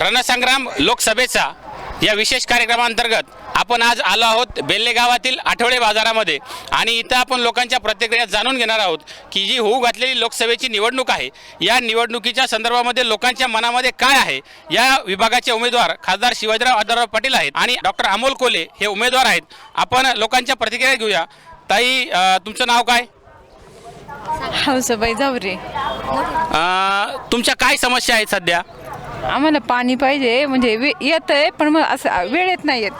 रणसंग्राम लोकसभेचा या विशेष कार्यक्रमांतर्गत आपण आज आलो आहोत बेल्ले गावातील आठवडे बाजारामध्ये. आणि इथं आपण लोकांच्या प्रतिक्रिया जाणून घेणार आहोत की जी होऊ घातलेली लोकसभेची निवडणूक आहे या निवडणुकीच्या संदर्भामध्ये लोकांच्या मनामध्ये काय आहे? या विभागाचे उमेदवार खासदार शिवाजीराव आदरराव पाटील आहेत आणि डॉक्टर अमोल कोले हे उमेदवार आहेत. आपण लोकांच्या प्रतिक्रिया घेऊया. ताई अ, तुमचं नाव काय? हौसाबाई जावरे. अ, तुमच्या काय समस्या आहेत सध्या? आम्हाला पाणी पाहिजे म्हणजे वे येत आहे पण मग असं वेळेत नाही येत.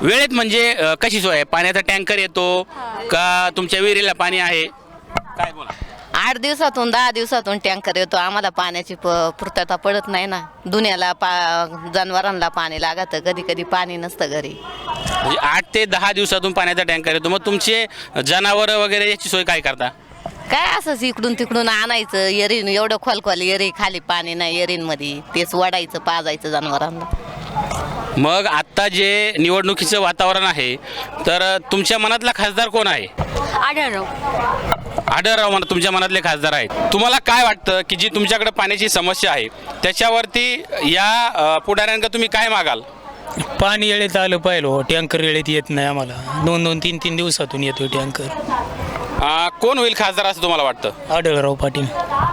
वेळेत म्हणजे अ, कशी सोय? आहे पाण्याचा टँकर येतो का तुमच्या विहिरीला पाणी आहे? काय बोला. आठ दिवसातून दहा दिवसातून टँकर येतो. आम्हाला पाण्याची प पूर्तता पडत नाही ना. दुन्याला पा जनावरांना पाणी लागतं. कधी कधी पाणी नसतं घरी. म्हणजे आठ ते दहा दिवसातून पाण्याचा टँकर येतो. मग तुमचे जनावरं वगैरे याची सोय काय करता? काय असंच इकडून तिकडून आणायचं? येरीन एवढं खोल खोल येरी खाली पाणी नाही येरींमध्ये तेच वडायचं पाजायचं जनावरांना. मग आत्ता जे निवडणुकीचं वातावरण आहे तर तुमच्या मनातला खासदार कोण आहे? आढळराव. आढळराव म्हणा तुमच्या मनातले खासदार आहेत. तुम्हाला काय वाटतं की जी तुमच्याकडे पाण्याची समस्या आहे त्याच्यावरती या अ, पुढाऱ्यांका तुम्ही काय मागाल? पाणी येळेत आलं पाहिलं हो टँकर येळेत येत नाही आम्हाला. दोन दोन तीन तीन दिवसातून येतो टँकर. कोण होईल खासदार असं तुम्हाला वाटतं? आढळराव पाटील.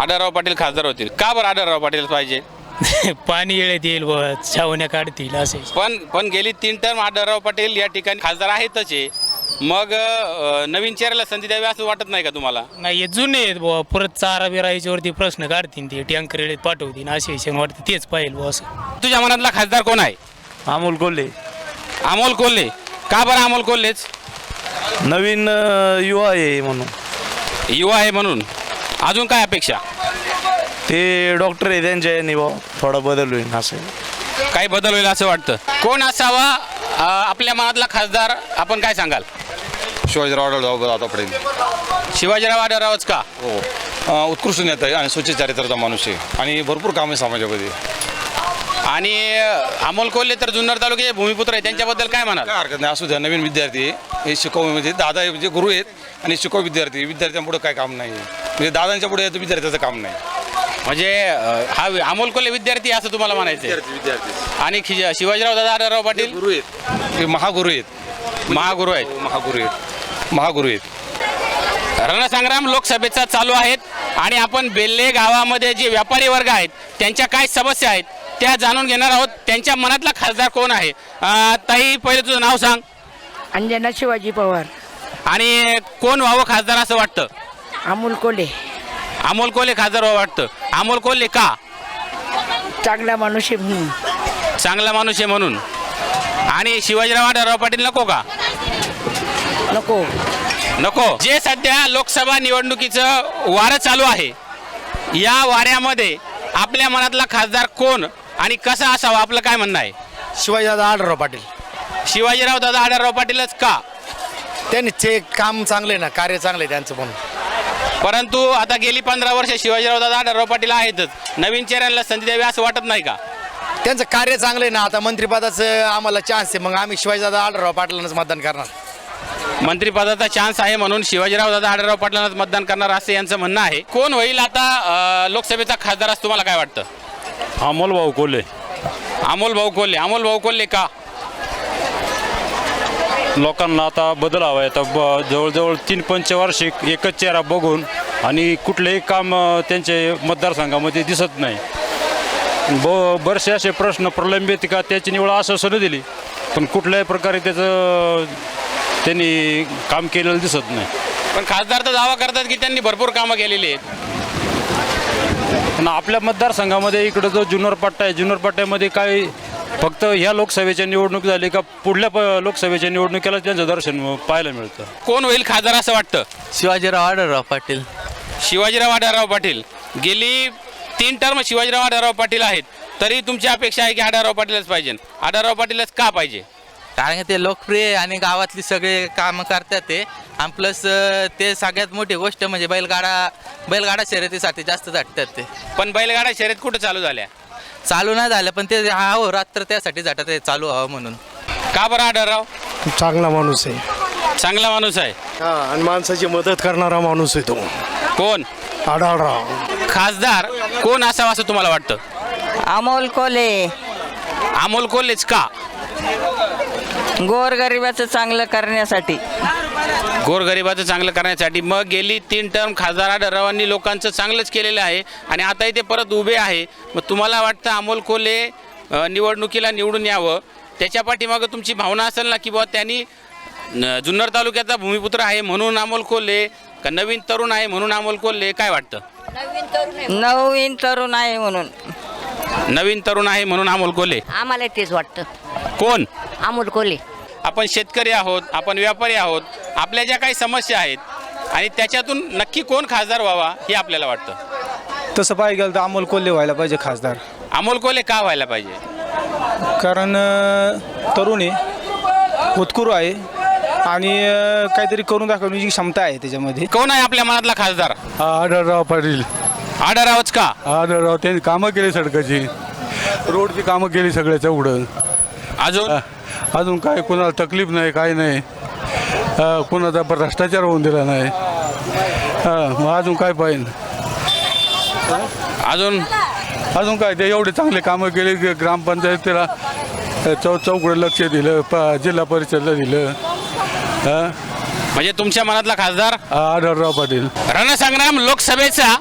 आढळराव पाटील खासदार होतील. का बरं आढळराव पाटील पाहिजे? पाणी येळेत येईल बुवा छावण्या काढतील असे. पण पण गेली तीन टर्म आढळराव पाटील या ठिकाणी खासदार आहेतच आहे मग अ, नवीन चेहऱ्याला संधी द्यावी असं वाटत नाही का तुम्हाला? नाही हे जुने आहेत बुवा. परत चारा बिरा याच्यावरती प्रश्न काढतील ते. टँकर येळेत पाठवतील असे विषय वाटतं तेच पाहिजे बुवा असं. तुझ्या मनातला खासदार कोण आहे? अमोल कोल्हे. अमोल कोल्हे. का बरं अमोल कोल्हेच? नवीन अ, युवा आहे म्हणून. युवा आहे म्हणून. अजून काय अपेक्षा? ते डॉक्टर आहे त्यांच्या याने भाऊ. थोडा बदल होईल असं. काही बदल होईल असं वाटतं. कोण असावा अ, आपल्या मनातला खासदार? आपण काय सांगाल? शिवाजीराव आढळराव आता पडेल शिवाजीराव आढळरावच का? हो. अं, उत्कृष्ट नेता आहे आणि स्वच्छ चारित्र्याचा माणूस आहे. आणि भरपूर काम आहे समाजामध्ये. आणि अमोल कोल्हे तर जुन्नर तालुक्याचे भूमिपुत्र आहे. त्यांच्याबद्दल काय म्हणाल? काय हरकत नाही. असू द्या नवीन विद्यार्थी आहे. हे शिकव म्हणजे दादा हे म्हणजे गुरु आहेत आणि शिकव विद्यार्थी. विद्यार्थ्यांपुढे काय काम नाही. म्हणजे दादांच्या पुढे विद्यार्थ्याचं काम नाही. म्हणजे अ, हा वि- अमोल कोल्हे विद्यार्थी आहे असं तुम्हाला म्हणायचं विद्यार्थी आणि खि- शिवाजीराव दादा आढळराव पाटील? गुरु आहेत. हे महागुरु आहेत. महागुरू आहेत. महागुरु आहेत. महागुरु आहेत. रणसंग्राम लोकसभेचा चालू आहेत आणि आपण बेल्ले गावामध्ये जे व्यापारी वर्ग आहेत त्यांच्या काय समस्या आहेत त्या जाणून घेणार आहोत. त्यांच्या मनातला खासदार कोण आहे? अ, ताई पहिले तुझं नाव सांग. अंजना शिवाजी पवार. आणि कोण व्हावं खासदार असं वाटतं? अमोल कोल्हे. अमोल कोल्हे खासदार व्हावं वाटतं. अमोल कोल्हे का? चांगला माणूस आहे म्हणून. चांगला माणूस आहे म्हणून. आणि शिवाजीराव आढळराव पाटील नको का? नको. नको. जे सध्या लोकसभा निवडणुकीचं वारं चालू आहे या वाऱ्यामध्ये आपल्या मनातला खासदार कोण? आणि कसा असावा आपलं काय म्हणणं आहे? शिवाजीदादा आढळराव पाटील. शिवाजीराव दादा आढळराव पाटीलच का? त्यांनी ते काम चांगले ना कार्य चांगले त्यांचं पण परंतु आता गेली पंधरा वर्ष शिवाजीराव दादा आढळराव पाटील आहेतच. नवीन चेहऱ्यांना संधी द्यावी असं वाटत नाही का? त्यांचं कार्य चांगलं ना आता मंत्रिपदाचं आम्हाला चान्स आहे. मग आम्ही शिवाजीदादा आढळराव पाटलांनाच मतदान करणार. मंत्रिपदाचा चान्स आहे म्हणून शिवाजीराव दादा आढळराव पाटलांनाच मतदान करणार असं यांचं म्हणणं आहे. कोण होईल आता अं, लोकसभेचा खासदार असं तुम्हाला काय वाटतं? अमोल भाऊ कोल्हे. अमोल भाऊ कोल्हे. अमोल भाऊ कोल्हे का? लोकांना आता बदल हवा आहे. आता ब जवळजवळ तीन पंचवार्षिक एकच चेहरा बघून आणि कुठलेही काम त्यांचे मतदारसंघामध्ये दिसत नाही. ब बरेचसे असे प्रश्न प्रलंबित का त्याची निवड आश्वासनं दिली पण कुठल्याही प्रकारे त्याचं त्यांनी काम केलेलं दिसत नाही. पण खासदार तर दावा करतात की त्यांनी भरपूर कामं केलेली आहेत. पण आपल्या मतदारसंघामध्ये इकडं जो जुन्नर पट्टा आहे जुन्नर पट्ट्यामध्ये काय फक्त ह्या लोकसभेच्या निवडणूक झाली का पुढल्या प लोकसभेच्या निवडणुकीला त्यांचं दर्शन पाहायला मिळतं? कोण होईल खासदार असं वाटतं? शिवाजीराव आढळराव पाटील. शिवाजीराव आढळराव पाटील. गेली तीन टर्म शिवाजीराव आढळराव पाटील आहेत. तरी तुमची अपेक्षा आहे की आढळराव पाटीलच पाहिजे. आढळराव पाटीलच का पाहिजे? कारण की ते लोकप्रिय आहे आणि गावातली सगळे कामं करतात ते. आणि प्लस ते सगळ्यात मोठी गोष्ट म्हणजे बैलगाडा बैलगाडा शर्यतीसाठी जास्त झटतात ते. पण बैलगाडा शर्यत कुठं चालू झाल्या? चालू नाही झालं पण ते हवं रात्र त्यासाठी झटत आहे चालू हवं म्हणून. का बरं आढळराव? चांगला माणूस आहे. चांगला माणूस आहे. हा आणि माणसाची मदत करणारा माणूस आहे तो. कोण? आढळराव. खासदार? कोण असावा असं तुम्हाला वाटतं? अमोल कोले अमोल कोल्हेच का? गोरगरिबाचं चांगलं करण्यासाठी. गोरगरिबाचं चांगलं करण्यासाठी. मग गेली तीन टर्म खासदार आढळरावांनी लोकांचं चांगलंच केलेलं आहे. आणि आता ते परत उभे आहे. मग तुम्हाला वाटतं अमोल कोल्हे अ, निवडणुकीला निवडून यावं? त्याच्या पाठीमागं तुमची भावना असेल ना की बुवा त्यांनी जुन्नर तालुक्याचा भूमिपुत्र आहे म्हणून अमोल कोल्हे का नवीन तरुण आहे म्हणून अमोल कोल्हे? काय वाटतं? नवीन तरुण आहे म्हणून. नवीन तरुण आहे म्हणून. अमोल कोल्हे? आम्हाला तेच वाटतं. कोण? अमोल कोले आपण शेतकरी आहोत आपण व्यापारी आहोत आपल्या ज्या काही समस्या आहेत आणि त्याच्यातून नक्की कोण खासदार व्हावा हे आपल्याला वाटतं. तसं पाहिजे गेलं तर अमोल कोल्हे व्हायला पाहिजे खासदार. अमोल कोल्हे का व्हायला पाहिजे? कारण तरुण आहे उत्कुर आहे आणि काहीतरी करून दाखवण्याची क्षमता आहे त्याच्यामध्ये. कोण आहे आपल्या मनातला खासदार? आढळराव पाटील. आढळरावच का? आढळराव त्यांनी कामं केली सडकाची. रोडची कामं केली सगळ्या चौघडं अजून? अजून काय कोणाला तकलीफ नाही काय नाही. अं, कोणाचा भ्रष्टाचार होऊन दिला नाही. हां मग अजून काय पाहिजे? अजून? अजून काय ते एवढे चांगले कामं केले की ग्रामपंचायतीला अं, चौ चौकडं लक्ष दिलं प जिल्हा परिषदला दिलं. हां म्हणजे तुमच्या मनातला खासदार? आढळराव पाटील. रणसंग्राम लोकसभेचा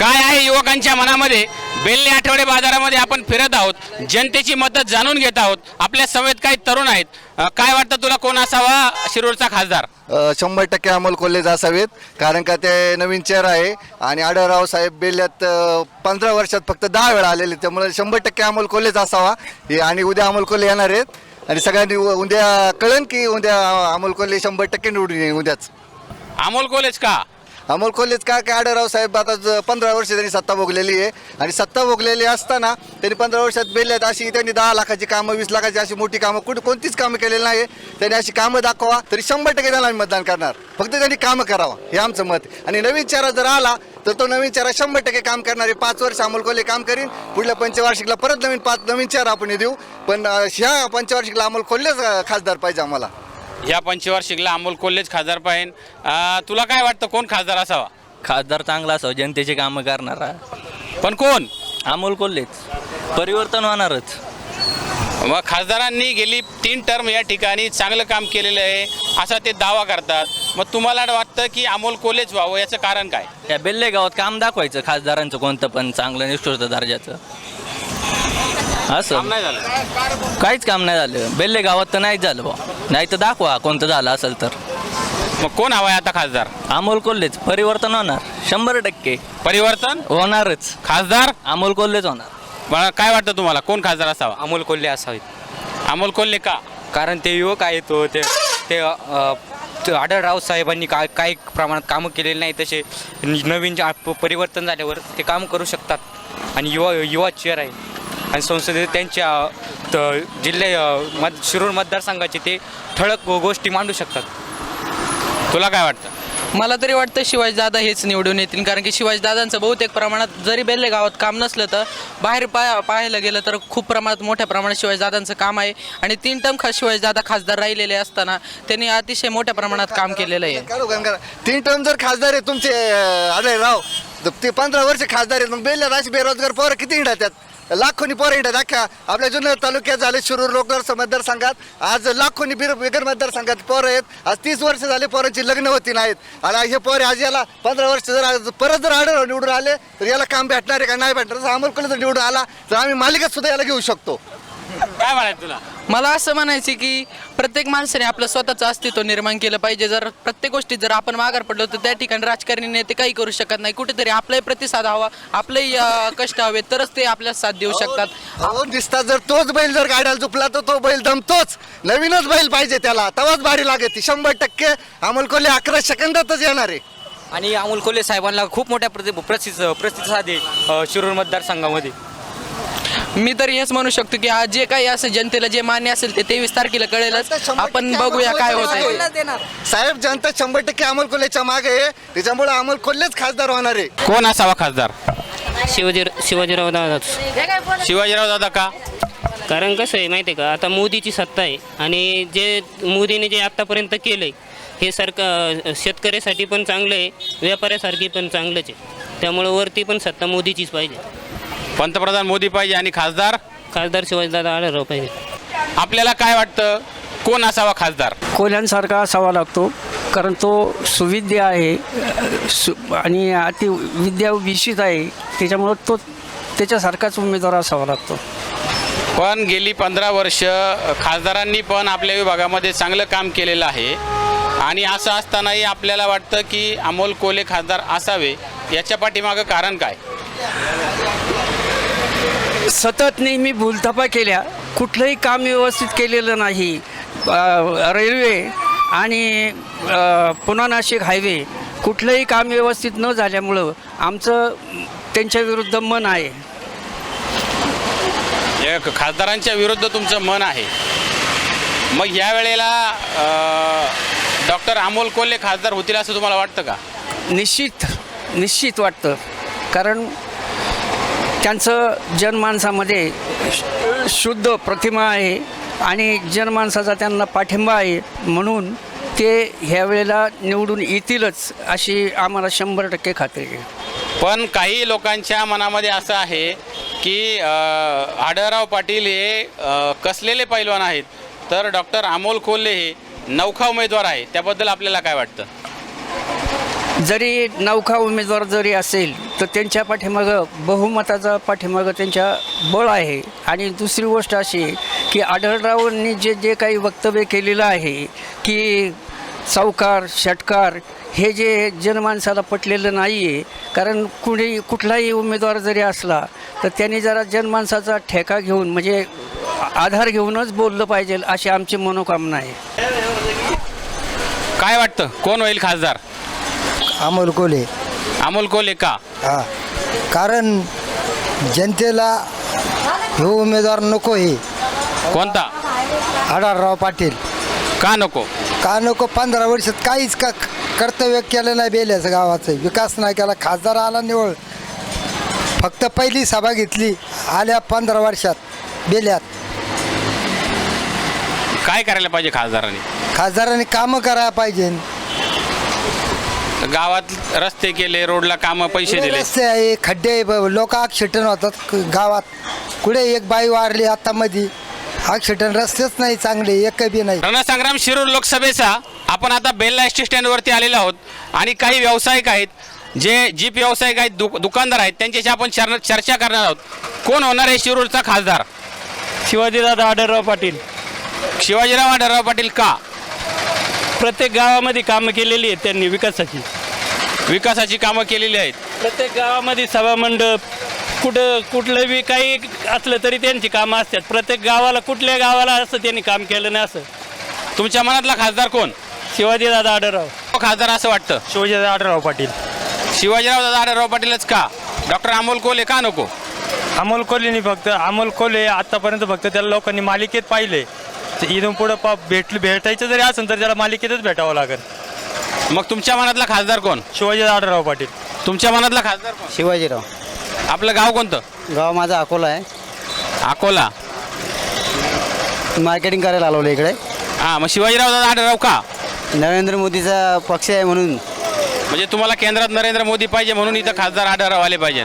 काय आहे युवकांच्या मनामध्ये? बेल्ले आठवडे बाजारामध्ये आपण फिरत आहोत. जनतेची मदत जाणून घेत आहोत. आपल्या समेत काही तरुण आहेत. काय वाटतं तुला कोण असावा शिरूरचा खासदार? शंभर टक्के अमोल कोल्हेच असावेत. कारण का ते नवीन चेहरा आहे आणि आढळराव साहेब बेल्यात पंधरा वर्षात फक्त दहा वेळा आलेले त्यामुळे शंभर टक्के अमोल कोल्हेच असावा. हे आणि उद्या अमोल कोल्हे येणार आहेत. आणि सगळ्यांनी उद्या कळन की उद्या अमोल कोल्हे शंभर टक्के निवडून येईल उद्याच. अमोल कोल्हेच का? अमोल कोल्हेच का काय आढळराव साहेब आता पंधरा वर्ष त्यांनी सत्ता भोगलेली आहे. आणि सत्ता भोगलेली असताना त्यांनी पंधरा वर्षात बेल्यात अशी त्यांनी दहा लाखाची कामं वीस लाखाची अशी मोठी कामं कुठे कोणतीच कामं केलेली नाही त्यांनी अशी कामं दाखवा तरी शंभर टक्के त्यांना आम्ही मतदान करणार. फक्त त्यांनी कामं करावं हे आमचं मत आणि नवीन चेहरा जर आला तर तो नवीन चेहरा शंभर टक्के काम करणार आहे. पाच वर्ष अमोल कोल्हे काम करीन. पुढल्या पंचवार्षिकला परत नवीन पाच नवीन चेहरा आपण देऊ. पण ह्या पंचवार्षिकला अमोल कोल्हेच खासदार पाहिजे आम्हाला. या पंचवार्षिकला अमोल कोल्हेच खासदार पाहिजे अं, तुला काय वाटतं कोण खासदार असावा? खासदार चांगला असावा जनतेची कामं करणारा. पण कोण? अमोल कोल्हेच. परिवर्तन होणारच. मग खासदारांनी गेली तीन टर्म या ठिकाणी चांगलं काम केलेलं आहे असा ते दावा करतात. मग तुम्हाला वाटतं की अमोल कोल्हेच व्हावं याचं कारण काय? या बेल्ले गावात काम दाखवायचं खासदारांचं कोणतं पण चांगलं निष्ठुर दर्जाचं. असं? नाही झालं. काहीच काम नाही झालं. बेल्ले गावात तर नाहीच झालं बा नाही तर दाखवा कोणतं झालं असेल तर. मग कोण हवाय आता खासदार? अमोल कोल्हेच. परिवर्तन होणार. शंभर टक्के. परिवर्तन? होणारच. खासदार? अमोल कोल्हेच होणार. मला काय वाटतं तुम्हाला? कोण खासदार असावा? अमोल कोल्हे असावेत. अमोल कोल्हे का? कारण ते युवक आहेत तो ते ते अ, ते आढळराव साहेबांनी काय काही प्रमाणात कामं केलेली नाही. तसे नवीन जे आप- परिवर्तन झाल्यावर ते काम करू शकतात. आणि युवा युवा चेअर आहे. आणि संसदेत त्यांच्या त- जिल्हे मत शिरूर मतदारसंघाचे ते ठळक गोष्टी मांडू शकतात. तुला काय वाटतं? मला तरी वाटतं शिवाजीदादा हेच निवडून येतील. कारण की शिवाजीदादांचं बहुतेक प्रमाणात जरी बेल्ले गावात काम नसलं तर बाहेर पाय पाहायला गेलं तर खूप प्रमाणात मोठ्या प्रमाणात शिवाजीदादांचं काम आहे. आणि तीन टर्म खा शिवाजीदादा खासदार राहिलेले असताना त्यांनी अतिशय मोठ्या प्रमाणात काम केलेलं आहे. तीन टर्म जर खासदार आहे तुमचे आढळे राव तर ते पंधरा वर्ष खासदार आहेत. मग बेल्यात अशी बेरोजगार पोरं किती हिंडतात? लाखोनी पोरं हिंडतात अख्ख्या आपल्या जुन्नर तालुक्यात झाले शिरूर लोकदार मतदारसंघात. आज लाखोनी बिर बिगर मतदारसंघात पोरं आहेत. आज तीस वर्ष झाले पोरांची लग्न होती नाहीत. आणि हे पोरे आज याला पंधरा वर्ष जर आज परत जर आढळ निवडून आले तर याला काम भेटणार आहे का नाही भेटणार? जर अमोल जर निवडून आला तर आम्ही मालिकात सुद्धा याला घेऊ शकतो. काय म्हणायचं तुला? मला असं म्हणायचं की प्रत्येक माणसाने आपलं स्वतःचं अस्तित्व निर्माण केलं पाहिजे. जर प्रत्येक गोष्टीत जर आपण माघार पडलो तर त्या ठिकाणी राजकारणी नेते काही करू शकत नाही. कुठेतरी आपलाही प्रतिसाद हवा आपलेही अं, कष्ट हवे तरच ते आपल्याला साथ देऊ शकतात. अहो दिसता जर तोच बैल जर गाड्याला चुकला तर तो बैल दमतोच. नवीनच बैल पाहिजे त्याला. तेव्हाच भारी लागते शंभर टक्के अमोल कोल्हे अकरा सेकंदातच येणार आहे. आणि अमोल कोल्हे साहेबांना खूप मोठ्या प्रति प्रसिद्ध प्रतिसाद आहे अ, शिरूर मतदारसंघामध्ये. मी तर हेच म्हणू शकतो की आज जे काही असेल जनतेला जे मान्य असेल ते तेवीस तारखेला कळेलच. आपण बघूया काय होत साहेब जनता शंभर टक्के अमोल कोल्हेच्या मागे आहे. त्याच्यामुळे अमोल कोल्हेच खासदार होणार आहे. कोण असावा खासदार? शिवाजी शिवाजीराव दादा. शिवाजीराव दादा का? कारण कसं आहे माहिती आहे का? आता मोदीची सत्ता आहे. आणि जे मोदीने जे आत्तापर्यंत केलं आहे हे सरकार शेतकऱ्यासाठी पण चांगलं आहे व्यापाऱ्यासारखी पण चांगलंच आहे. त्यामुळं वरती पण सत्ता मोदीचीच पाहिजे. पंतप्रधान मोदी पाहिजे आणि खासदार? खासदार शिवाजीदादा आढळराव पाहिजे. आपल्याला काय वाटतं? कोण असावा खासदार? कोल्ह्यांसारखा असावा लागतो कारण तो सुविद्य आहे सु आणि अति विद्या विषित आहे त्याच्यामुळं तो त्याच्यासारखाच उमेदवार असावा लागतो. पण गेली पंधरा वर्ष खासदारांनी पण आपल्या विभागामध्ये चांगलं काम केलेलं आहे. आणि असं असतानाही आपल्याला वाटतं की अमोल कोले खासदार असावे याच्या पाठीमागं कारण काय? सतत नेहमी भूलथापा केल्या. कुठलंही काम व्यवस्थित केलेलं नाही. रेल्वे आणि पुणा नाशिक हायवे कुठलंही काम व्यवस्थित न झाल्यामुळं आमचं त्यांच्या विरुद्ध मन आहे. या खासदारांच्या विरुद्ध तुमचं मन आहे. मग या वेळेला डॉक्टर अमोल कोल्हे खासदार होतील असं तुम्हाला वाटतं का? निश्चित निश्चित वाटतं. कारण त्यांचं जनमानसामध्ये शुद्ध प्रतिमा आहे आणि जनमानसाचा त्यांना पाठिंबा आहे म्हणून ते ह्या वेळेला निवडून येतीलच अशी आम्हाला शंभर टक्के खात्री आहे. पण काही लोकांच्या मनामध्ये असं आहे की आढळराव पाटील हे कसलेले पैलवान आहेत? तर डॉक्टर अमोल कोल्हे हे नौखा उमेदवार आहे. त्याबद्दल आपल्याला काय वाटतं? जरी नौखा उमेदवार जरी असेल तर त्यांच्या पाठीमागं बहुमताचा पाठीमागं त्यांच्या बळ आहे. आणि दुसरी गोष्ट अशी की आढळरावांनी जे जे काही वक्तव्य केलेलं आहे की सावकार षटकार हे जे जनमानसाला पटलेलं नाही आहे कारण कुणी कुठलाही उमेदवार जरी असला तर त्यांनी जरा जनमानसाचा ठेका घेऊन म्हणजे आधार घेऊनच बोललं पाहिजे अशी आमची मनोकामना आहे. काय वाटतं? कोण होईल खासदार? अमोल कोले. अमोल कोल्हे का? हा. कारण जनतेला हे उमेदवार नको आहे कोणता? आढळराव पाटील. का नको? का नको? पंधरा वर्षात काहीच का कर्तव्य केलं नाही बेल्याचं गावाचं. विकास नाही केला. खासदार आला निवळ फक्त पहिली सभा घेतली. आल्या पंधरा वर्षात बेल्यात. काय करायला पाहिजे खासदारांनी? खासदारांनी कामं करायला पाहिजे. गावात रस्ते केले रोडला कामं पैसे दिले. रस्ते आहे खड्डे लोक ॲक्सिडेंट होतात गावात. कुठे एक बाई वारली आता मध्ये ॲक्सिडेंट रस्तेच नाही चांगले एक बी नाही. रणसंग्राम शिरूर लोकसभेचा आपण आता बेल्ला एस टी स्टँडवरती आलेलो आहोत. आणि काही व्यावसायिक आहेत जे जीप व्यावसायिक आहेत दु दुकानदार आहेत त्यांच्याशी आपण चर चर्चा करणार आहोत. कोण होणार आहे शिरूरचा खासदार? शिवाजीदादा आढळराव पाटील. शिवाजीराव आढळराव पाटील का? प्रत्येक गावामध्ये कामं केलेली आहेत त्यांनी विकासाची. विकासाची कामं केलेली आहेत. प्रत्येक गावामध्ये सभामंडप कुठं कुठलं बी काही असलं तरी त्यांची कामं असतात. प्रत्येक गावाला कुठल्या गावाला असं त्यांनी काम केलं नाही असं. तुमच्या मनातला खासदार कोण? शिवाजीदादा आढळराव. तो खासदार असं वाटतं? शिवाजीदादा आढळराव पाटील. शिवाजीराव दादा आढळराव पाटीलच का? डॉक्टर अमोल कोल्हे का नको? अमोल कोल्हेनी फक्त अमोल कोल्हे आतापर्यंत फक्त त्याला लोकांनी मालिकेत पाहिले. इथून पुढं पा भेट भेटायचं जरी असेल तर त्याला मालिकेतच भेटावं लागेल. मग तुमच्या मनातला खासदार कोण? शिवाजीदादा आढळराव पाटील. तुमच्या मनातला खासदार कोण? शिवाजीराव. आपलं गाव कोणतं? गाव माझा अकोला आहे. अकोला. मार्केटिंग करायला आलो इकडे. हां मग शिवाजीराव दादा आढळराव का? नरेंद्र मोदीचा पक्ष आहे म्हणून. म्हणजे तुम्हाला केंद्रात नरेंद्र मोदी पाहिजे म्हणून इथं खासदार आढळराव आले पाहिजे.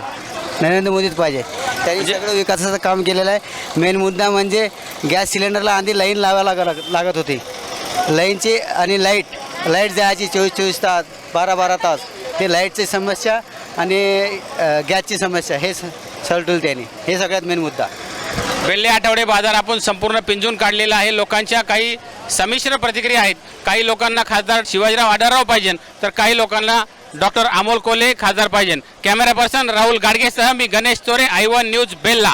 नरेंद्र मोदीच पाहिजे. त्यांनी सगळं विकासाचं काम केलेलं आहे. मेन मुद्दा म्हणजे गॅस सिलेंडरला आधी लाईन लावायला लाग लागत होती. लाईनची आणि लाइट लाइट जायची चोवीस चोवीस तास बारा बारा तास ते लाईटची समस्या आणि गॅसची समस्या हे सलटूल त्यांनी. हे सगळ्यात मेन मुद्दा. वेल्हे आठवडे बाजार आपण संपूर्ण पिंजून काढलेला आहे. लोकांच्या काही संमिश्र प्रतिक्रिया आहेत. काही लोकांना खासदार शिवाजीराव आढळराव पाहिजे तर काही लोकांना डॉक्टर अमोल कोले खासदार पाहिजे कॅमेरा पर्सन राहुल गाडगेसह मी Ganesh Chore I one news Bella.